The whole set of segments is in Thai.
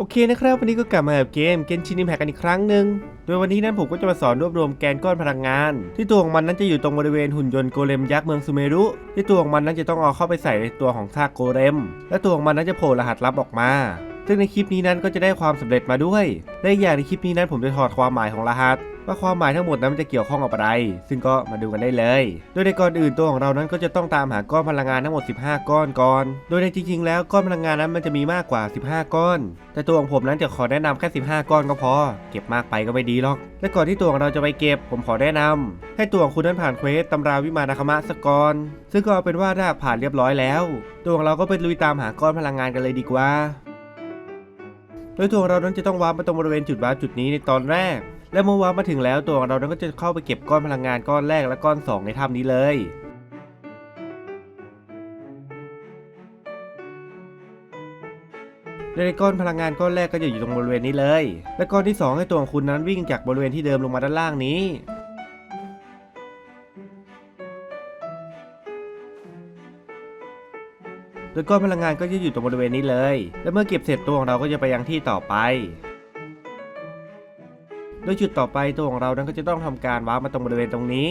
โอเคนะครับ วันนี้ก็กลับมากับเกมเกนชินิมแพกันอีกครั้งหนึ่งโดยวันนี้นั้นผมก็จะมาสอนรวบรวมแกนก้อนพลังงาน ที่ตัวของมันนั้นจะอยู่ตรงบริเวณหุ่นยนต์โกเลมยักษ์เมืองซูเมรุ ที่ตัวของมันนั้นจะต้องเอาเข้าไปใส่ในตัวของซากโกเลม และตัวของมันนั้นจะโผล่รหัสลับออกมา ซึ่งในคลิปนี้นั้นก็จะได้ความสำเร็จมาด้วยและอย่างในคลิปนี้นั้นผมจะถอดความหมายของรหัส ว่าความหมายทั้งหมดนั้นมันจะเกี่ยวข้องกับอะไร ซึ่งก็มาดูกันได้เลย โดยในก่อนอื่นตัวของเรานั้นก็จะต้องตามหาก้อนพลังงานทั้งหมด 15 ก้อนก่อน โดยในจริง ๆ แล้วก้อนพลังงานนั้นมันจะมีมากกว่า 15 ก้อน แต่ตัวของผมนั้นจะขอแนะนำแค่ 15 ก้อนก็พอ เก็บมากไปก็ไม่ดีหรอก และก่อนที่ตัวของเราจะไปเก็บ ผมขอแนะนำให้ตัวของคุณนั้นผ่านเควสตำราวิมานาคมะสกอนซึ่งก็เอาเป็นว่าถ้าผ่านเรียบร้อยแล้ว ตัวของเราก็ไปลุยตามหาก้อนพลังงานกันเลยดีกว่าโดยตัวของเรานั้นจะต้องวาร์ปมาตรงบริเวณจุดวาร์ปจุดนี้ในตอนแรก และเมื่อวาร์ปมาถึงแล้วตัวของเรานั้นก็จะเข้าไปเก็บก้อนพลังงานก้อนแรกและก้อน 2 ในถ้ำนี้เลยโดยในก้อนพลังงานก้อนแรกก็จะอยู่ตรงบริเวณนี้เลย และก้อนที่ 2 ให้ตัวของคุณนั้นวิ่งจากบริเวณที่เดิมลงมาด้านล่างนี้โดยก้อนพลังงานก็จะอยู่ตรงบริเวณนี้เลย และเมื่อเก็บเสร็จตัวของเราก็จะไปยังที่ต่อไป ดยจุดต่อไปตัวของเรานั้นก็จะต้องทำการวาร์ปมาตรงบริเวณตรงนี้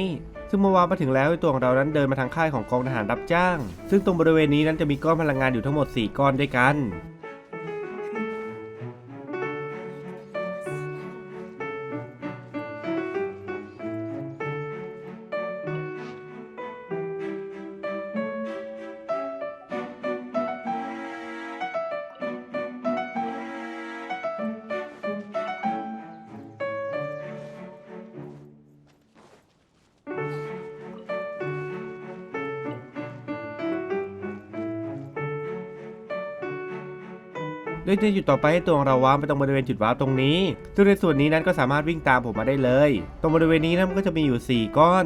ซึ่งเมื่อวาร์ปมาถึงแล้วตัวของเรานั้นเดินมาทางค่ายของกองทหารรับจ้าง ซึ่งตรงบริเวณนี้นั้นจะมีก้อนพลังงานอยู่ทั้งหมด 4 ก้อนด้วยกัน โดยในจุดต่อไปให้ตัวของเราวาร์ปไปตรงบริเวณจุดวาร์ปตรงนี้ซึ่งในส่วนนี้นั้นก็สามารถวิ่งตามผมมาได้เลย ตรงบริเวณนี้นั้นมันก็จะมีอยู่ 4 ก้อน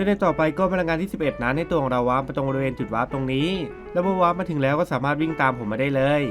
และในต่อไปก็พลังงานที่ 11 นั้นให้ตัวของเราวาร์ปไปตรงบริเวณจุดวาร์ปตรงนี้ แล้วเมื่อวาร์ปมาถึงแล้วก็สามารถวิ่งตามผมมาได้เลย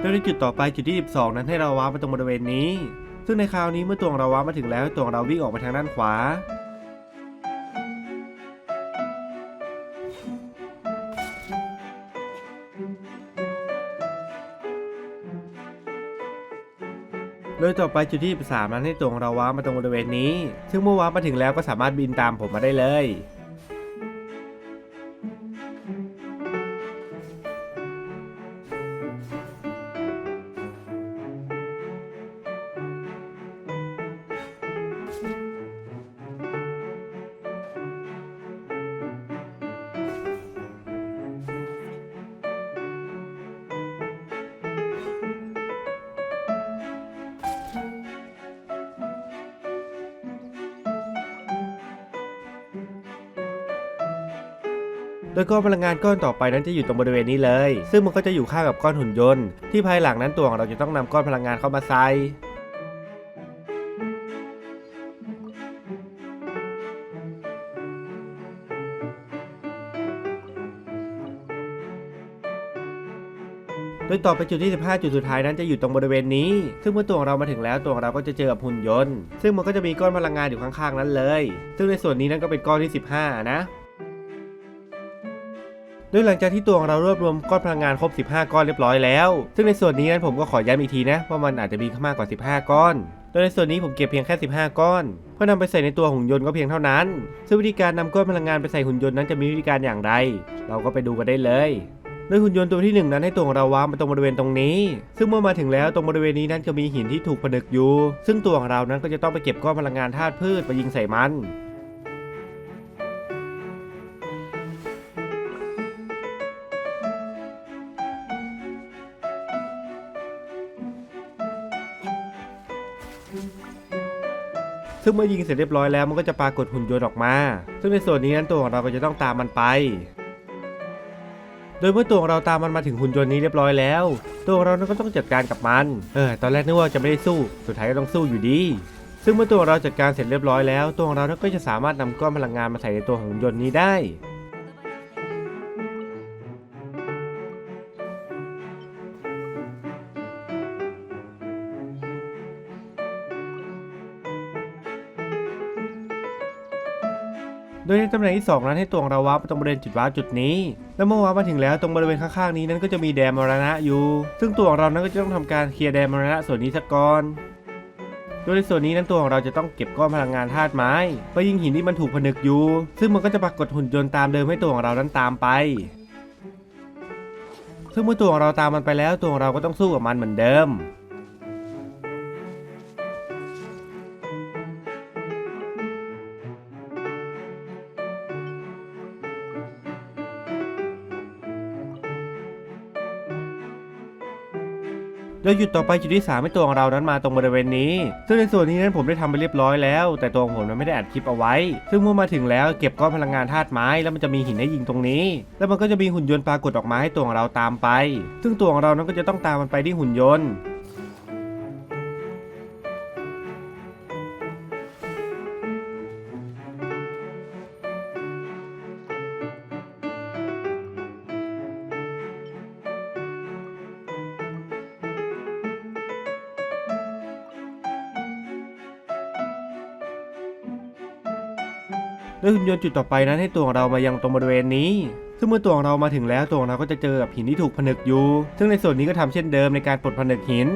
โดยในจุดต่อไปจุดที่ 12 นั้นให้เราวาร์ปไปตรงบริเวณนี้ ซึ่งในคราวนี้เมื่อตัวของเราว้ามาถึงแล้วตัวของเราวิ่งออกมาทางด้านขวา โดยต่อไปจุดที่ 13 นั้นให้ตัวของเราว้ามาตรงบริเวณนี้ ซึ่งเมื่อว้ามาถึงแล้วก็สามารถบินตามผมมาได้เลย แล้วก็พลังงานก้อนต่อไปนั้นจะอยู่ตรงบริเวณนี้เลย ซึ่งมันก็จะอยู่ข้างกับก้อนหุ่นยนต์ ที่ภายหลังนั้นตัวของเราจะต้องนำก้อนพลังงานเข้ามาใส่โดยต่อไปจุดที่ 15 จุดสุดท้ายนั้นจะอยู่ตรงบริเวณนี้ ซึ่งเมื่อตัวของเรามาถึงแล้วตัวของเราก็จะเจอกับหุ่นยนต์ ซึ่งมันก็จะมีก้อนพลังงานอยู่ข้างๆนั้นเลย ซึ่งในส่วนนี้นั้นก็เป็นก้อนที่ 15 นะ โดยหลังจากที่ตัวของเรารวบรวมก้อนพลังงานครบ 15 ก้อนเรียบร้อยแล้ว ซึ่งในส่วนนี้นั้นผมก็ขอย้ำอีกทีนะว่ามันอาจจะมีมากกว่า 15 ก้อน โดยในส่วนนี้ผมเก็บเพียงแค่ 15 ก้อน เพื่อนำไปใส่ในตัวหุ่นยนต์ก็เพียงเท่านั้น ซึ่งวิธีการนำก้อนพลังงานไปใส่หุ่นยนต์นั้นจะมีวิธีการอย่างไร เราก็ไปดูกันได้เลยโดยหุ่นยนต์ตัวที่หนึ่งนั้นให้ตัวของเราวางไปตรงบริเวณตรงนี้ ซึ่งเมื่อมาถึงแล้วตรงบริเวณนี้นั้นจะมีหินที่ถูกผนึกอยู่ ซึ่งตัวของเรานั้นก็จะต้องไปเก็บก้อนพลังงานธาตุพืชมายิงใส่มัน ซึ่งเมื่อยิงเสร็จเรียบร้อยแล้วมันก็จะปรากฏหุ่นยนต์ออกมา ซึ่งในส่วนนี้นั้นตัวของเราก็จะต้องตามมันไป โดยเมื่อตัวของเราตามมันมาถึงหุ่นยนต์นี้เรียบร้อยแล้ว ตัวของเรานั้นก็ต้องจัดการกับมัน เออ ตอนแรกนึกว่าจะไม่ได้สู้ สุดท้ายก็ต้องสู้อยู่ดี ซึ่งเมื่อตัวเราจัดการเสร็จเรียบร้อยแล้ว ตัวของเราก็จะสามารถนำก้อนพลังงานมาใส่ในตัวของหุ่นยนต์นี้ได้ โดยในตำแหน่งที่2นั้นให้ตัวของเราวาร์ปไปตรงบริเวณจุดวาร์ปจุดนี้ และเมื่อวาร์ปมาถึงแล้วตรงบริเวณข้างๆนี้นั้นก็จะมีแดนมรณะอยู่ ซึ่งตัวของเรานั้นก็จะต้องทำการเคลียร์แดนมรณะส่วนนี้ซะก่อนโดยในส่วนนี้นั้นตัวของเราจะต้องเก็บก้อนพลังงานธาตุไม้ไปยิงหินที่มันถูกผนึกอยู่ ซึ่งมันก็จะปรากฏหุ่นยนต์ตามเดิมให้ตัวของเรานั้นตามไป ซึ่งเมื่อตัวของเราตามมันไปแล้วตัวของเราก็ต้องสู้กับมันเหมือนเดิม โดยหยุดต่อไปจุดที่3ให้ตัวของเรานั้นมาตรงบริเวณนี้ ซึ่งในส่วนนี้นั้นผมได้ทำไปเรียบร้อยแล้ว แต่ตัวของผมนั้นไม่ได้อัดคลิปเอาไว้ ซึ่งเมื่อมาถึงแล้วเก็บก้อนพลังงานธาตุไม้แล้วมันจะมีหินให้ยิงตรงนี้ แล้วมันก็จะมีหุ่นยนต์ปรากฏออกมาให้ตัวของเราตามไป ซึ่งตัวของเรานั้นก็จะต้องตามมันไปที่หุ่นยนต์ โดยหุ่นยนต์จุดต่อไปนั้นให้ตัวของเรามายังตรงบริเวณนี้ซึ่งเมื่อตัวของเรามาถึงแล้วตัวของเราก็จะเจอกับหินที่ถูกผนึกอยู่ ซึ่งในส่วนนี้ก็ทำเช่นเดิมในการปลดผนึกหิน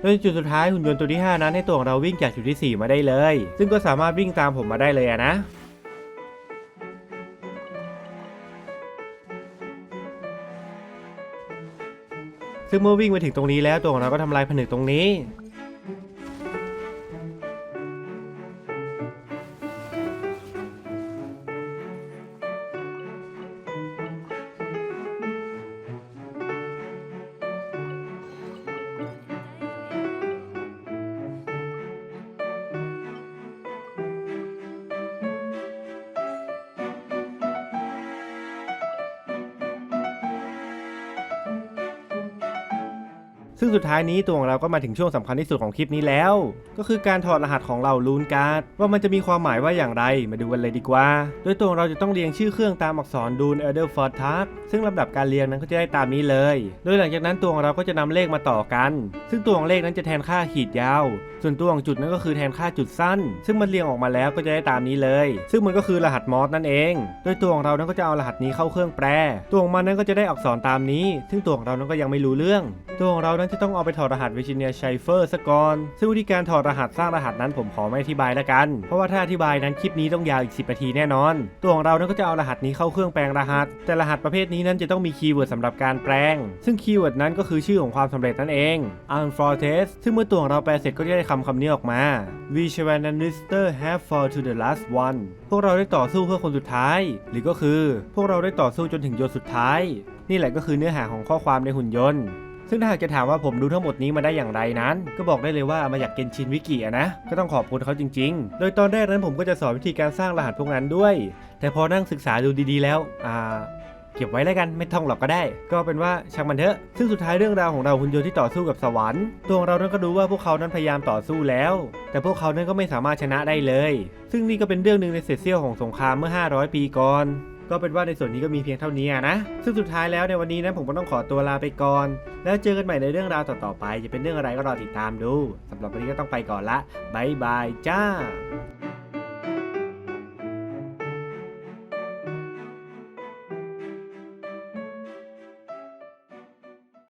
โดยจุดสุดท้ายหุ่นยนต์ตัวที่ 5 นั้นให้ตัวของเราวิ่งจากจุดที่ 4 มาได้เลย ซึ่งก็สามารถวิ่งตามผมมาได้เลยนะซึ่งเมื่อวิ่งไปถึงตรงนี้แล้วตัวของเราก็ทำลายผนึกตรงนี้ ซึ่งสุดท้ายนี้ตัวของเราก็มาถึงช่วงสำคัญที่สุดของคลิปนี้แล้ว ก็คือการถอดรหัสของเราลูนการ์ดว่ามันจะมีความหมายว่าอย่างไรมาดูกันเลยดีกว่า โดยตัวของเราจะต้องเรียงชื่อเครื่องตามอักษรดูนเอเดอร์ฟอร์ทัสซึ่งลำดับการเรียงนั้นก็จะได้ตามนี้เลย โดยหลังจากนั้นตัวของเราก็จะนำเลขมาต่อกัน ซึ่งตัวของเลขนั้นจะแทนค่าขีดยาว ส่วนตัวของจุดนั้นก็คือแทนค่าจุดสั้น ซึ่งมันเรียงออกมาแล้วก็จะได้ตามนี้เลย ซึ่งมันก็คือรหัสมอสนั่นเอง โดยตัวของเรานั้นก็จะเอารหัสนี้เข้าเครื่องแปลตัวของมันนั้นก็จะได้อักษรตามนี้ ซึ่งตัวของเรานั้นก็ยังไม่รู้เรื่อง ตัวของเรานั้นจะต้องเอาไปถอดรหัสวิชิเนียไชเฟอร์ซะก่อน ซึ่งวิธีการถอดรหัสสร้างรหัสนั้นผมขอไม่อธิบายแล้วกัน เพราะว่าถ้าอธิบายนั้นคลิปนี้ต้องยาวอีก 10นาทีแน่นอน ตัวของเรานั้นก็จะเอารหัสนี้เข้าเครื่องแปลงรหัส แต่รหัสประเภทนี้นั้นจะต้องมีคีย์เวิร์ดสำหรับการแปลง ซึ่งคีย์เวิร์ดนั้นก็คือชื่อของความสำเร็จนั่นเอง u n f o r t e s ซึ่งเมื่อตัวของเราแปลเสร็จก็จะได้คำคำนี้ออกมา We shall a n i s t e r have fall to the last one พวกเราได้ต่อสู้เพื่อคนสุดท้าย หรือก็คือ พวกเราได้ต่อสู้จนถึงหยดสุดท้าย นี่แหละก็คือเนื้อหาของข้อความในหุ่นยนต์ ซึ่งถ้าหากจะถามว่าผมดูทั้งหมดนี้มาได้อย่างไรนั้น ก็บอกได้เลยว่ามาจากเกนชินวิกิอะนะ ก็ต้องขอบคุณเขาจริง ๆ โดยตอนแรกนั้นผมก็จะสอนวิธีการสร้างรหัสพวกนั้นด้วย แต่พอนั่งศึกษาดูดีๆ แล้ว อ่าเก็บไว้แล้วกันไม่ท่องหรอกก็ได้ ก็เป็นว่าช่างมันเถอะ ซึ่งสุดท้ายเรื่องราวของเราหุ่นยนต์ที่ต่อสู้กับสวรรค์ตัวงเรานั้นก็รู้ว่าพวกเขานั้นพยายามต่อสู้แล้ว แต่พวกเขานั้นก็ไม่สามารถชนะได้เลย ซึ่งนี่ก็เป็นเรื่องหนึ่งในเศษเสี้ยวของสงครามเมื่อ 500 ปีก่อน ก็เป็นว่าในส่วนนี้ก็มีเพียงเท่านี้นะ ซึ่งสุดท้ายแล้วในวันนี้นะผมก็ต้องขอตัวลาไปก่อน แล้วเจอกันใหม่ในเรื่องราวต่อๆไป จะเป็นเรื่องอะไรก็รอติดตามดูสำหรับวันนี้ก็ต้องไปก่อนละบายบายจ้า